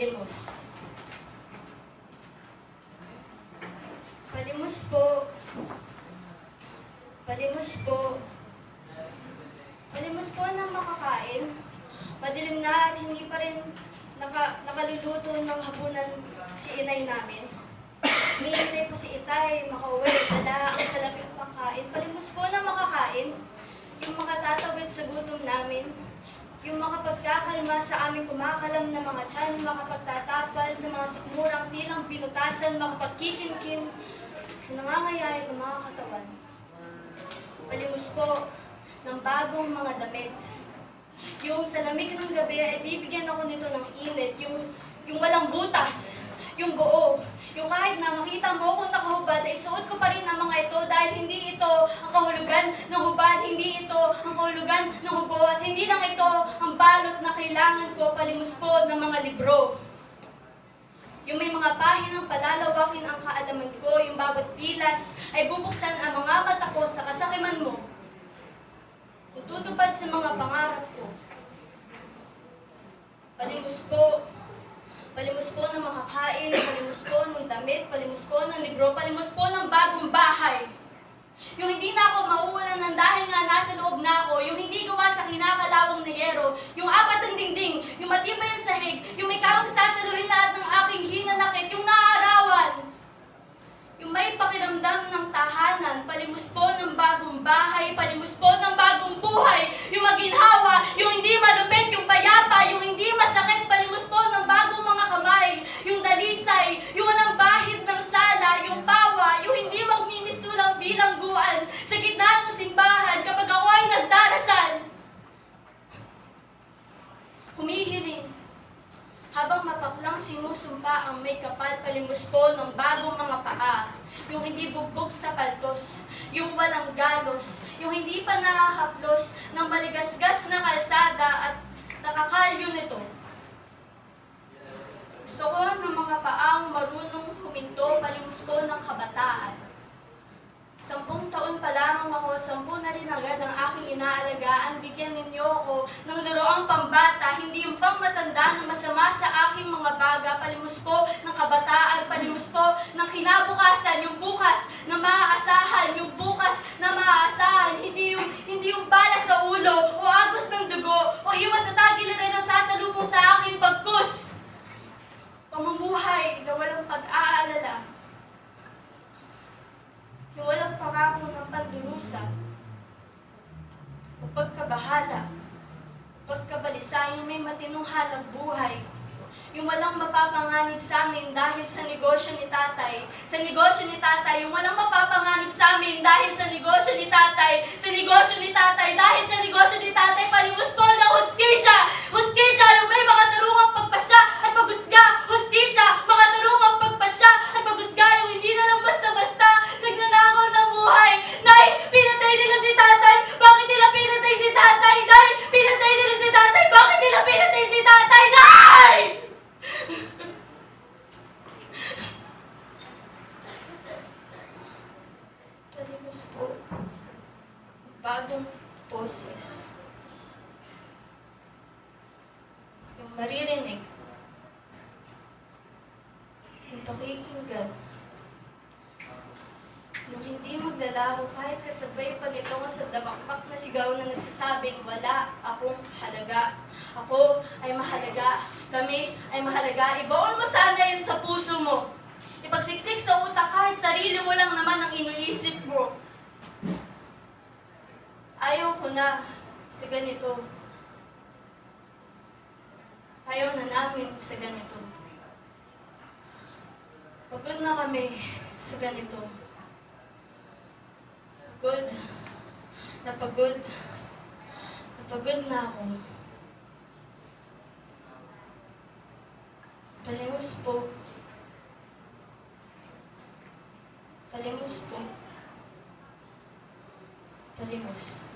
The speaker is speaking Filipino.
Limos. Palimos po. Palimos po. Palimos po ng makakain. Madilim na at hindi pa rin naka, nakaluluto ng hapunan si inay namin. Hinihintay po si itay, makauwi, ala, ang sarap ng pangkain. Palimos po na makakain. Yung makatatawid sa gutom namin. Yung makapagkakalma sa aming kumakalam na mga tiyan, makapagtatapal sa mga sikmurang tilang pinutasan, makapagkikimkim sa nangangayayat ng mga katawan. Palimos po ng bagong mga damit. Yung sa lamig ng gabi ay bibigyan ako nito ng init, yung walang butas, yung buo. Yung kahit na makita mo kung nakahubad, ay suot ko pa rin ang mga ito dahil hindi ito ang kahulugan ng hubad, hindi ito ang kahulugan ng hubo, at hindi lang ito ang balot na kailangan ko palimos po ng mga libro. Yung may mga pahinang palalawakin ang kaalaman ko, yung bawat pilas ay bubuksan ang mga mata ko sa kasakiman mo. Tutupad sa mga pangarap ko. Palimos po, palimos po ng makakain, palimos po ng damit, palimos po ng libro, palimos po ng bagong bahay. Yung hindi na ako mauulan ng dahil nga nasa loob na ako, yung hindi gawa sa kinakalawang na yero, yung apat ng dingding, yung matibay ang sahig, yung may kawang sasaluhin lahat ng aking hinanakit, yung naarawan. Yung may pakiramdam ng tahanan, palimos po ng bagong bahay, palimos po ng bagong buhay, yung maginhawa, yung hindi malupit, yung payapa, yung hindi masakit, palimos po ng bagong mga kamay, yung dalisay, yung walang bahid ng sala, yung pawa, yung hindi magmimistulang bilangguan, sa gitna ng simbahan kapag ako ay nagdarasal. Humihiling, habang mapaklang sinusumpa ang may kapal palimos po ng bagong mga paa, yung hindi bugbog sa paltos, yung walang galos, yung hindi pa nakahaplos ng maligasgas na kalsada at nakakalyo nito. Gusto ko ng mga paang marunong huminto palimos po ng kabataan. Sampung taon pa lamang ako at sampu na rin agad ang aking inaalagaan. Bigyan ninyo ako ng laroang pambata, hindi yung pangmatanda na masama sa aking mga baga. Palimos po ng kabataan, palimos po ng kinabukasan, yung bukas na maaasahan, yung bukas na maaasahan. Hindi yung, hindi yung bala sa ulo o agos ng dugo o iwas sa tagiliran ng sasalubong sa aking pagkus. Pamumuhay na walang pag-aalala. Yung walang pangako ng pandurusa, o pagkabahala, pagkabalisa, yung may matinong hanap buhay, yung walang mapapanganib sa amin dahil sa negosyo ni tatay, sa negosyo ni tatay, yung walang mapapanganib sa amin dahil sa negosyo ni tatay, sa negosyo ni tatay, dahil sa negosyo ni tatay, palimos po hustisya, hustisya, yung may mga tarungang pagpasya at pagusga, hustisya, mga tarungang pagpasya at pagusga, yung hindi na lang basta-basta, nagnanakaw ng buhay, Nay, pinatay nila si tatay, bakit nila pinatay si tatay, Nay, pinatay nila si tatay, bakit nila pinatay si tatay, Nay! Palimos po. Bagong poses. Yung maririnig. Yung pakikinggan. Yung hindi maglalaho kahit kasabay pa nito sa damakpak na sigaw na nagsasabing wala akong halaga. Ako ay mahalaga. Kami ay mahalaga. Ibaon mo sana yun sa puso mo. Ipagsiksik sa utak kahit sarili mo lang naman ang iniisip mo. Ko na sa ganito. Ayaw na namin sa ganito. Pagod na kami sa ganito. Pagod. Napagod. Napagod na ako. Palimos po. Palimos po. Palimos.